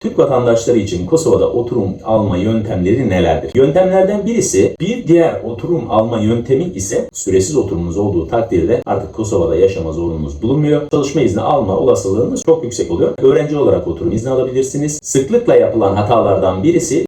Türk vatandaşları için Kosova'da oturum alma yöntemleri nelerdir? Yöntemlerden birisi bir diğer oturum alma yöntemi ise süresiz oturumunuz olduğu takdirde artık Kosova'da yaşama zorunluluğunuz bulunmuyor. Çalışma izni alma olasılığınız çok yüksek oluyor. Öğrenci olarak oturum izni alabilirsiniz. Sıklıkla yapılan hatalardan birisi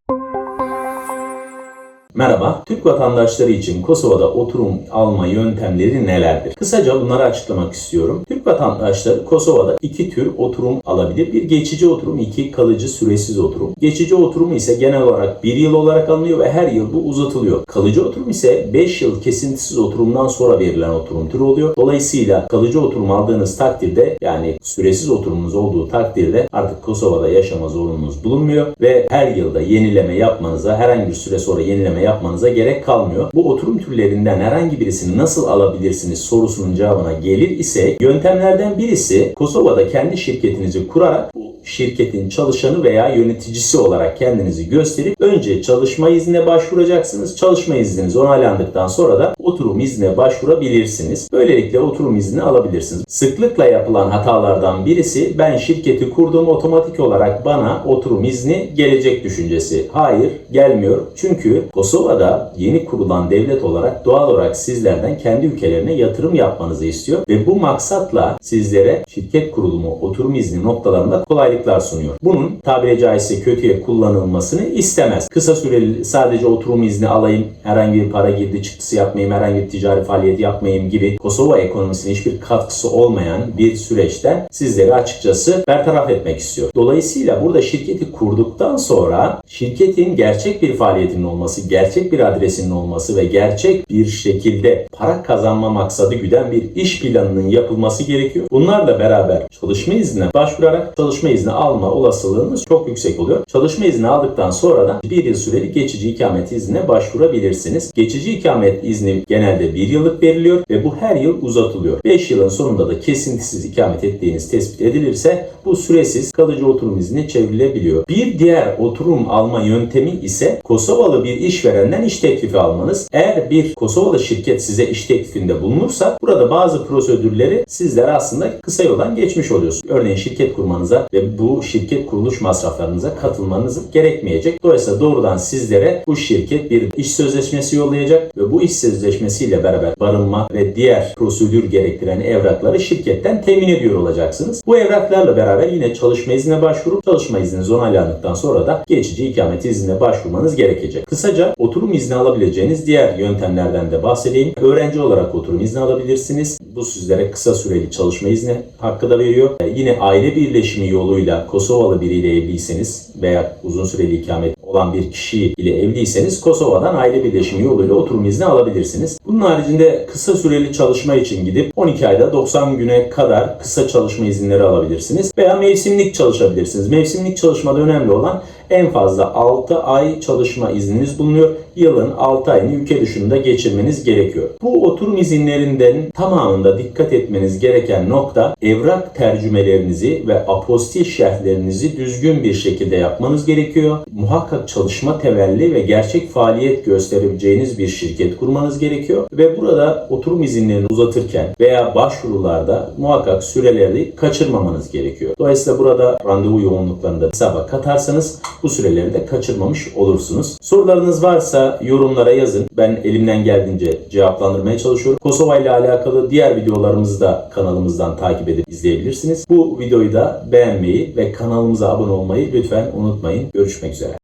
Merhaba, Türk vatandaşları için Kosova'da oturum alma yöntemleri nelerdir? Kısaca bunları açıklamak istiyorum. Türk vatandaşları Kosova'da iki tür oturum alabilir. Bir geçici oturum, iki kalıcı süresiz oturum. Geçici oturum ise genel olarak bir yıl olarak alınıyor ve her yıl bu uzatılıyor. Kalıcı oturum ise 5 yıl kesintisiz oturumdan sonra verilen oturum türü oluyor. Dolayısıyla kalıcı oturum aldığınız takdirde yani süresiz oturumunuz olduğu takdirde artık Kosova'da yaşama zorunluluğunuz bulunmuyor ve her yılda yenileme yapmanıza herhangi bir süre sonra yenileme yapmanıza gerek kalmıyor. Bu oturum türlerinden herhangi birisini nasıl alabilirsiniz sorusunun cevabına gelir ise yöntemlerden birisi Kosova'da kendi şirketinizi kurarak bu şirketin çalışanı veya yöneticisi olarak kendinizi gösterip önce çalışma iznine başvuracaksınız. Çalışma izniniz onaylandıktan sonra da oturum iznine başvurabilirsiniz. Böylelikle oturum izni alabilirsiniz. Sıklıkla yapılan hatalardan birisi ben şirketi kurdum otomatik olarak bana oturum izni gelecek düşüncesi. Hayır gelmiyor. Çünkü Kosova'da yeni kurulan devlet olarak doğal olarak sizlerden kendi ülkelerine yatırım yapmanızı istiyor ve bu maksatla sizlere şirket kurulumu oturum izni noktalarında kolaylıklar sunuyor. Bunun tabiri caizse kötüye kullanılmasını istemez. Kısa süreli sadece oturum izni alayım, herhangi bir para girdi çıktısı yapmayayım, herhangi bir ticari faaliyet yapmayayım gibi Kosova ekonomisine hiçbir katkısı olmayan bir süreçten sizleri açıkçası bertaraf etmek istiyor. Dolayısıyla burada şirketi kurduktan sonra şirketin gerçek bir faaliyetinin olması, gerçek bir adresinin olması ve gerçek bir şekilde para kazanma maksadı güden bir iş planının yapılması gerekiyor. Bunlarla beraber çalışma iznine başvurarak çalışma izni alma olasılığınız çok yüksek oluyor. Çalışma izni aldıktan sonra da bir yıl süreli geçici ikamet iznine başvurabilirsiniz. Geçici ikamet izni genelde bir yıllık veriliyor ve bu her yıl uzatılıyor. 5 yılın sonunda da kesintisiz ikamet ettiğiniz tespit edilirse bu süresiz kalıcı oturum iznine çevrilebiliyor. Bir diğer oturum alma yöntemi ise Kosovalı bir işverenden iş teklifi almanız. Eğer bir Kosovalı şirket size iş teklifinde bulunursa burada bazı prosedürleri sizler aslında kısa yoldan geçmiş oluyorsunuz. Örneğin şirket kurmanıza ve bu şirket kuruluş masraflarınıza katılmanız gerekmeyecek. Dolayısıyla doğrudan sizlere bu şirket bir iş sözleşmesi yollayacak ve bu iş sözleşmesiyle beraber barınma ve diğer prosedür gerektiren evrakları şirketten temin ediyor olacaksınız. Bu evraklarla beraber yine çalışma iznine başvurup çalışma izniniz onaylandıktan sonra da geçici ikamet iznine başvurmanız gerekecek. Kısaca oturum izni alabileceğiniz diğer yöntemlerden de bahsedeyim. Öğrenci olarak oturum izni alabilirsiniz. Bu sizlere kısa süreli çalışma izni hakkı da veriyor. E, Yine aile birleşimi yoluyla Kosovalı biriyle evliyseniz veya uzun süreli ikamet olan bir kişi ile evliyseniz Kosova'dan aile birleşimi yoluyla oturum izni alabilirsiniz. Bunun haricinde kısa süreli çalışma için gidip 12 ayda 90 güne kadar kısa çalışma izinleri alabilirsiniz. Veya mevsimlik çalışabilirsiniz. Mevsimlik çalışmada önemli olan en fazla 6 ay çalışma izniniz bulunuyor. Yılın 6 ayını ülke dışında geçirmeniz gerekiyor. Bu oturum izinlerinden tamamında dikkat etmeniz gereken nokta evrak tercümelerinizi ve apostil şerhlerinizi düzgün bir şekilde yapmanız gerekiyor. Muhakkak çalışma temelli ve gerçek faaliyet gösterebileceğiniz bir şirket kurmanız gerekiyor. Ve burada oturum izinlerini uzatırken veya başvurularda muhakkak süreleri kaçırmamanız gerekiyor. Dolayısıyla burada randevu yoğunluklarını da hesaba katarsanız bu süreleri de kaçırmamış olursunuz. Sorularınız varsa yorumlara yazın. Ben elimden geldiğince cevaplandırmaya çalışıyorum. Kosova ile alakalı diğer videolarımızı da kanalımızdan takip edip izleyebilirsiniz. Bu videoyu da beğenmeyi ve kanalımıza abone olmayı lütfen unutmayın. Görüşmek üzere.